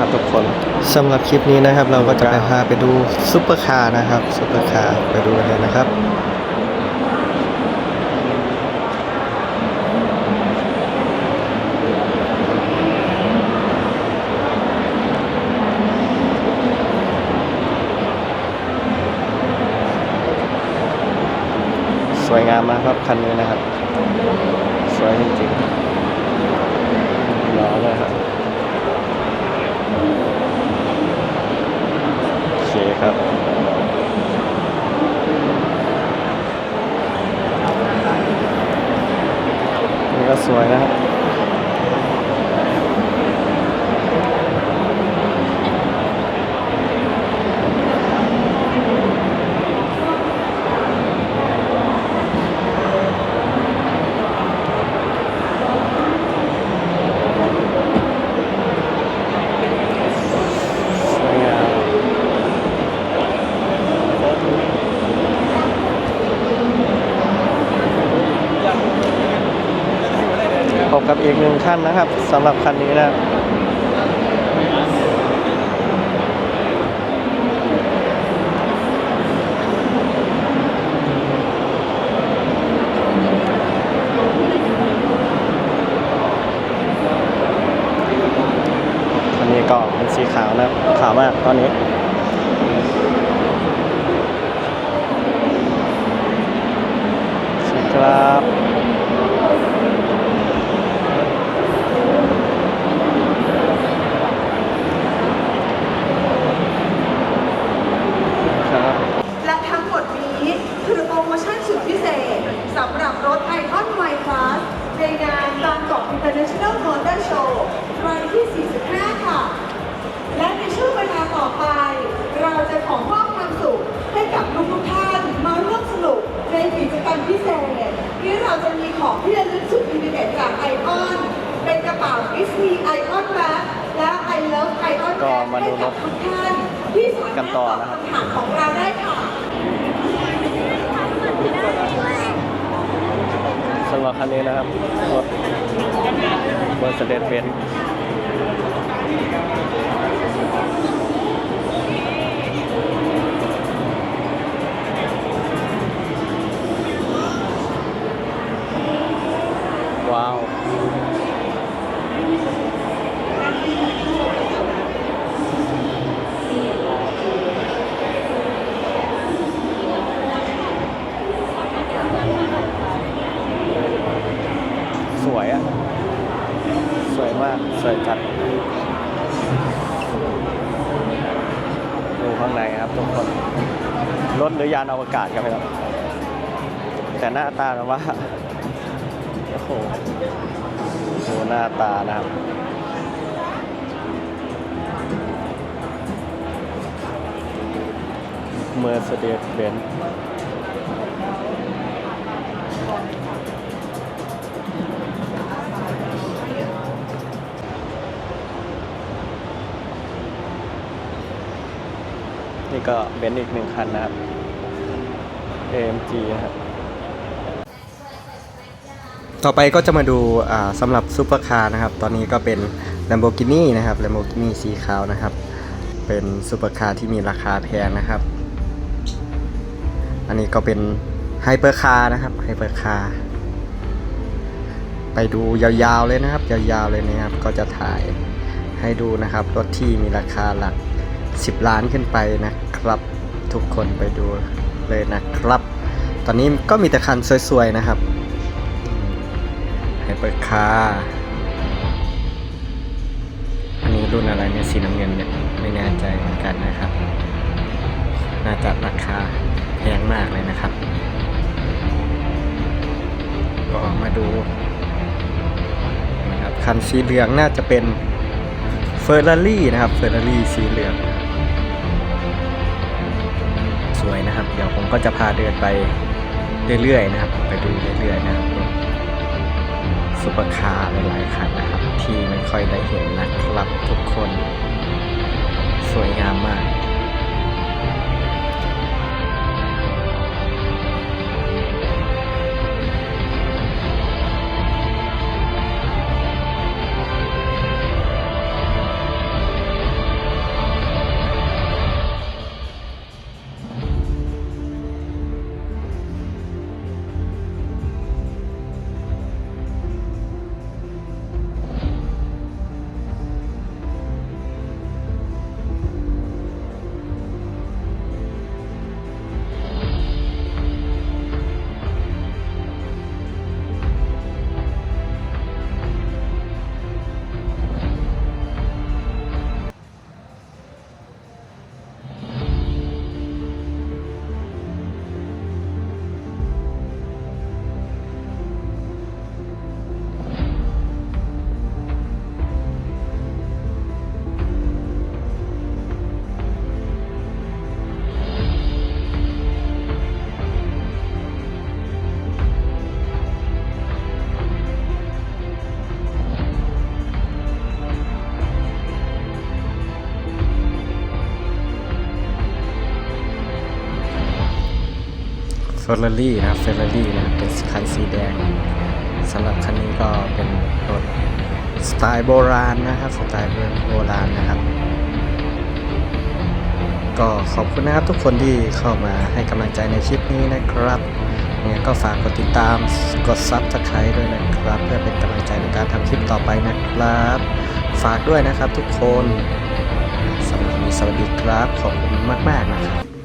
นะครับทุกคนสำหรับคลิปนี้นะครับ เราก็จะไปพาไปดูซุปเปอร์คาร์นะครับซุปเปอร์คาร์ไปดูกันเลยนะครับสวยงามมากครับคันนี้นะครับ สวยจริงๆหล่อเลยครับโอเคครับ นี่ก็ สวยนะครับ สวยงามพบกับ อีกหนึ่งท่านนะครับสำหรับคันนี้นะครับนนี้ก็เป็นสีขาวนะขาวมากตอนนี้สวัสดีครับ และทั้งหมดนี้คือโปรโมชั่นสุดพิเศษสำหรับรถไอคอนไมค์คลาสใน งานบางกอก International Motor Show ครั้งที่ 45 ค่ะ และในช่วงเวลาต่อไป เราจะขอมอบความสุขให้กับทุกๆท่านมาร่วมสนุกในกิจกรรมพิเศษที่เราจะมีของที่ระลึกสุดพิเศษจากไอคอน เป็นกระเป๋าดิสนีย์ไอคอนแบ็และ I Love Icon ก็ Bag มาดูให้กับทุกท่านที่สามารถกันต่อนะครับตอบคำถามของเราได้ค่ะ สำหรับคันนี้นะครับรถเบอร์สเดดเบนว้ สวยอะสวยมาก สวยจัดดูข้างในครับทุกคนรถหรือยานอวกาศกันไหมครับ แต่หน้าตาแบบว่าโอ้โหดูหน้าตานะครับเมอร์เซเดสเบนซ์ นี่ก็เบนซ์อีกหนึ่งคันนะครับ AMG นะครับต่อไปก็จะมาดูาสำหรับซูเปอร์คาร์นะครับ ตอนนี้ก็เป็น Lamborghini นะครับ Lamborghini สีขาวนะครับ เป็นซูเปอร์คาร์ที่มีราคาแพงนะครับ อันนี้ก็เป็นไฮเปอร์คาร์นะครับไฮเปอร์คาร์ไปดูยาวๆเลยนะครับ ยาวๆเลยนะครับ ก็จะถ่ายให้ดูนะครับ รถที่มีราคาหลัก 10 ล้านขึ้นไปนะครับ ทุกคนไปดูเลยนะครับ ตอนนี้ก็มีแต่คันสวยๆนะครับไฮเปอร์คาร์อันนี้รุ่นอะไรเนี่ยสีน้ำเงินเนี่ยไม่แน่ใจเหมือนกันนะครับ น่าจะราคาแพงมากเลยนะครับก็มาดูนะครับคันสีเหลืองน่าจะเป็นเฟอร์รารี่นะครับเฟอร์รารี่สีเหลือง สวยนะครับ เดี๋ยวผมก็จะพาเดินไปเรื่อยๆนะครับ ไปดูเรื่อยๆนะครับซุปเปอร์คาร์หลายๆคันนะครับ ที่ไม่ค่อยได้เห็นนะครับทุกคน สวยงามมาก อร์รารี่นะครับเฟอร์รารี่นะเป็นคันสีแดงสำหรับคันนี้ก็เป็นรถสไตล์โบราณนะครับสไตล์โบราณนะครับ ก็ขอบคุณนะครับทุกคนที่เข้ามาให้กำลังใจในคลิปนี้นะครับเนี่ยก็ฝากกดติดตามกดซับสไครต์ด้วยนะครับ เพื่อเป็นกำลังใจในการทำคลิปต่อไปนะครับ ฝากด้วยนะครับทุกคนสำหรับวันนี้สวัสดีครับขอบคุณมาก ๆ นะครับ